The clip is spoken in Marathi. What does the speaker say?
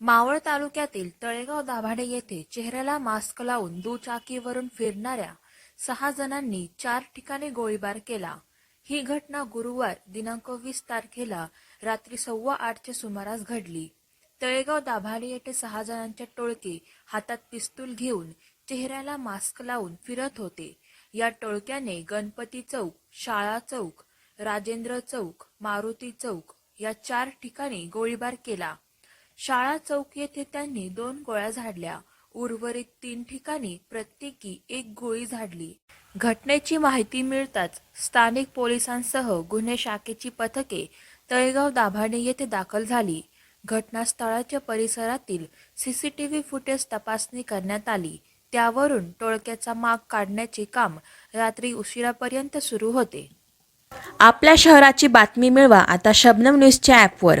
मावळ तालुक्यातील तळेगाव दाभाडे येथे चेहऱ्याला मास्क लावून दुचाकीवरून फिरणाऱ्या सहा जणांनी चार ठिकाणी गोळीबार केला. ही घटना गुरुवार दिनांक वीस तारखेला रात्री सव्वा आठच्या सुमारास घडली. तळेगाव दाभाडे येथे सहा जणांच्या टोळके हातात पिस्तूल घेऊन चेहऱ्याला मास्क लावून फिरत होते. या टोळक्याने गणपती चौक शाळा चौक राजेंद्र चौक मारुती चौक या चार ठिकाणी गोळीबार केला. शाळा चौक येथे त्यांनी दोन गोळ्या झाडल्या. उर्वरित तीन ठिकाणी प्रत्येकी एक गोळी झाडली. घटनेची माहिती मिळताच स्थानिक पोलिसांसह गुन्हे शाखेची पथके तळेगाव दाभाडे येथे दाखल झाली. घटनास्थळाच्या परिसरातील सीसीटीव्ही फुटेज तपासणी करण्यात आली. त्यावरून टोळक्याचा माग काढण्याचे काम रात्री उशिरापर्यंत सुरू होते. आपल्या शहराची बातमी मिळवा आता शबनम न्यूजच्या ॲपवर